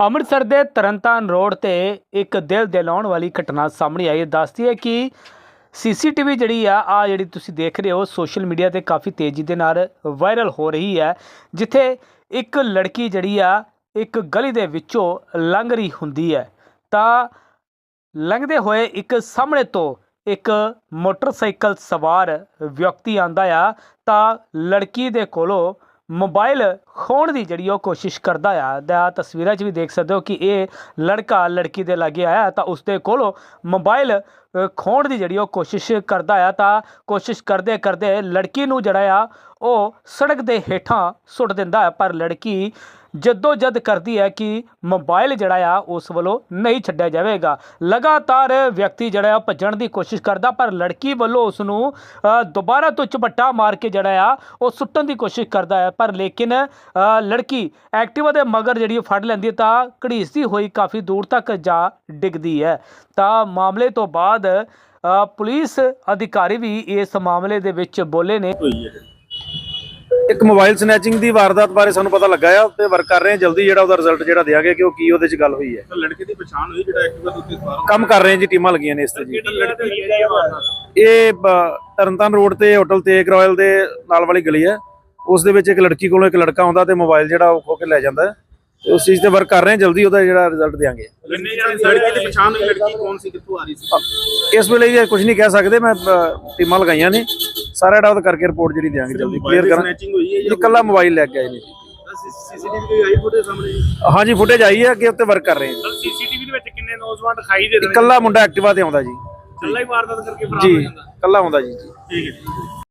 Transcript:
ਅੰਮ੍ਰਿਤਸਰ ਦੇ ਤਰਨਤਾਰਨ ਰੋਡ ਤੇ ਇੱਕ ਦਿਲ ਦਿਲਾਉਣ ਵਾਲੀ ਘਟਨਾ ਸਾਹਮਣੇ ਆਈ। ਹੈ ਦੱਸਦੀ ਹੈ ਕਿ ਸੀਸੀਟੀਵੀ ਜਿਹੜੀ ਆ ਆ ਜਿਹੜੀ ਤੁਸੀਂ ਦੇਖ ਰਹੇ ਹੋ, ਸੋਸ਼ਲ ਮੀਡੀਆ ਤੇ ਕਾਫੀ ਤੇਜ਼ੀ ਦੇ ਨਾਲ ਵਾਇਰਲ ਹੋ ਰਹੀ ਹੈ, ਜਿੱਥੇ ਇੱਕ ਲੜਕੀ ਜਿਹੜੀ ਆ, ਇੱਕ ਗਲੀ ਦੇ ਵਿੱਚੋਂ ਲੰਘ ਰਹੀ ਹੁੰਦੀ ਹੈ। ਤਾਂ ਲੰਘਦੇ ਹੋਏ ਇੱਕ ਸਾਹਮਣੇ ਤੋਂ ਇੱਕ ਮੋਟਰਸਾਈਕਲ ਸਵਾਰ ਵਿਅਕਤੀ ਆਂਦਾ ਆ। ਤਾਂ ਲੜਕੀ ਦੇ ਕੋਲੋਂ ਮੋਬਾਈਲ ਖੋਣ ਦੀ ਜਿਹੜੀ ਉਹ ਕੋਸ਼ਿਸ਼ ਕਰਦਾ ਆ ਦਾ ਤਸਵੀਰਾਂ 'ਚ ਵੀ ਦੇਖ ਸਕਦੇ ਹੋ ਕਿ ਇਹ ਲੜਕਾ ਲੜਕੀ ਦੇ ਲਾਗੇ ਆਇਆ ਤਾਂ ਉਸਦੇ ਕੋਲੋਂ ਮੋਬਾਈਲ ਅ, ਖੋਣ ਦੀ ਜਿਹੜੀ ਉਹ ਕੋਸ਼ਿਸ਼ ਕਰਦਾ ਆ ਤਾਂ ਕੋਸ਼ਿਸ਼ ਕਰਦੇ ਕਰਦੇ ਲੜਕੀ ਨੂੰ ਜਿਹੜਾ ਆ ਉਹ ਸੜਕ ਦੇ ਹੇਠਾਂ ਸੁੱਟ ਦਿੰਦਾ ਹੈ ਪਰ ਲੜਕੀ ਜਦੋਂ ਜਦ ਕਰਦੀ ਹੈ ਕਿ ਮੋਬਾਈਲ ਜਿਹੜਾ ਆ ਉਸ ਵੱਲੋਂ ਨਹੀਂ ਛੱਡਿਆ ਜਾਵੇਗਾ। ਲਗਾਤਾਰ ਵਿਅਕਤੀ ਜਿਹੜਾ ਆ ਭੱਜਣ ਦੀ ਕੋਸ਼ਿਸ਼ ਕਰਦਾ ਪਰ ਲੜਕੀ ਵੱਲੋਂ ਉਸ ਨੂੰ ਦੁਬਾਰਾ ਤੋਂ ਝਪੱਟਾ ਮਾਰ ਕੇ ਜਿਹੜਾ ਆ ਉਹ ਸੁੱਟਣ ਦੀ ਕੋਸ਼ਿਸ਼ ਕਰਦਾ ਹੈ ਪਰ ਲੇਕਿਨ ਲੜਕੀ ਐਕਟਿਵਾ ਦੇ ਮਗਰ ਜਿਹੜੀ ਉਹ ਫੜ ਲੈਂਦੀ ਹੈ ਤਾਂ ਘੜੀਸਦੀ ਹੋਈ ਕਾਫੀ ਦੂਰ ਤੱਕ ਜਾ ਡਿੱਗਦੀ ਹੈ। ਤਾਂ ਮਾਮਲੇ ਤੋਂ ਬਾਅਦ ਪੁਲਿਸ ਅਧਿਕਾਰੀ ਵੀ ਇਸ ਮਾਮਲੇ ਦੇ ਵਿੱਚ ਬੋਲੇ ਨੇ। ਇੱਕ ਮੋਬਾਈਲ ਸਨੈਚਿੰਗ ਦੀ ਵਾਰਦਾਤ ਬਾਰੇ ਸਾਨੂੰ ਪਤਾ ਲੱਗਾ ਆ ਤੇ ਵਰਕ ਕਰ ਰਹੇ ਹਾਂ ਜਲਦੀ ਜਿਹੜਾ ਉਹਦਾ ਰਿਜ਼ਲਟ ਜਿਹੜਾ ਦਿਆਂਗੇ ਕਿ ਉਹ ਕੀ ਉਹਦੇ ਚ ਗੱਲ ਹੋਈ ਹੈ। ਲੜਕੇ ਦੀ ਪਛਾਣ ਹੋਈ ਜਿਹੜਾ ਐਕਟਿਵਾ ਦੇ ਉੱਤੇ ਸਵਾਰ ਕੰਮ ਕਰ ਰਹੇ ਹਾਂ ਜੀ ਟੀਮਾਂ ਲੱਗੀਆਂ ਨੇ ਇਸ ਤੇ ਜੀ। ਇਹ ਤਰਨਤਾਰਨ ਰੋਡ ਤੇ ਹੋਟਲ ਤੇਗ ਰਾਇਲ ਦੇ ਨਾਲ ਵਾਲੀ ਗਲੀ ਹੈ। ਉਸ ਦੇ ਵਿੱਚ ਇੱਕ ਲੜਕੀ ਕੋਲੋਂ ਇੱਕ ਲੜਕਾ ਆਉਂਦਾ ਤੇ ਮੋਬਾਈਲ ਜਿਹੜਾ ਉਹ ਖੋ ਕੇ ਲੈ ਜਾਂਦਾ ਹੈ। ਤੇ ਉਸ ਚੀਜ਼ ਤੇ ਵਰਕ ਕਰ ਰਹੇ ਹਾਂ ਜਲਦੀ ਉਹਦਾ ਜਿਹੜਾ ਰਿਜ਼ਲਟ ਦਿਆਂਗੇ। ਕਿੰਨੇ ਜਣੇ ਲੜਕੇ ਦੀ ਪਛਾਣ ਹੋਈ ਲੜਕੀ ਕੌਣ ਸੀ ਕਿੱਥੋਂ ਆ ਰਹੀ ਸੀ? ਇਸ ਵੇਲੇ ਇਹ ਕੁਝ ਨਹੀਂ ਕਹਿ ਸਕਦੇ ਮੈਂ ਟੀਮਾਂ ਲਗਾਈਆਂ ਨੇ। ਸਾਰਾ ਉਹਦਾ ਕਰਕੇ ਰਿਪੋਰਟ ਜਿਹੜੀ ਦਿਆਂਗੇ ਜਲਦੀ ਕਲੀਅਰ ਕਰਾਂ ਹੈ ਇਹ ਇਕੱਲਾ ਮੋਬਾਈਲ ਲੈ ਕੇ ਆਏ ਨੇ। ਸੀਸੀਟੀਵੀ ਦੀ ਆਈ ਫੋਟੋ ਸਾਹਮਣੇ ਹਾਂਜੀ ਫੁਟੇਜ ਆਈ ਹੈ ਕਿ ਉੱਤੇ ਵਰਕ ਕਰ ਰਹੇ ਹਾਂ। ਸੀਸੀਟੀਵੀ ਦੇ ਵਿੱਚ ਕਿੰਨੇ ਨੌਜਵਾਨ ਦਿਖਾਈ ਦੇ ਇਕੱਲਾ ਮੁੰਡਾ ਐਕਟਿਵਾ ਤੇ ਆਉਂਦਾ ਜੀ। ਚੱਲਾ ਹੀ ਵਾਰਦਾਤ ਕਰਕੇ ਫਰਾਰ ਜੀ ਇਕੱਲਾ ਆਉਂਦਾ ਜੀ ਜੀ। ਠੀਕ ਹੈ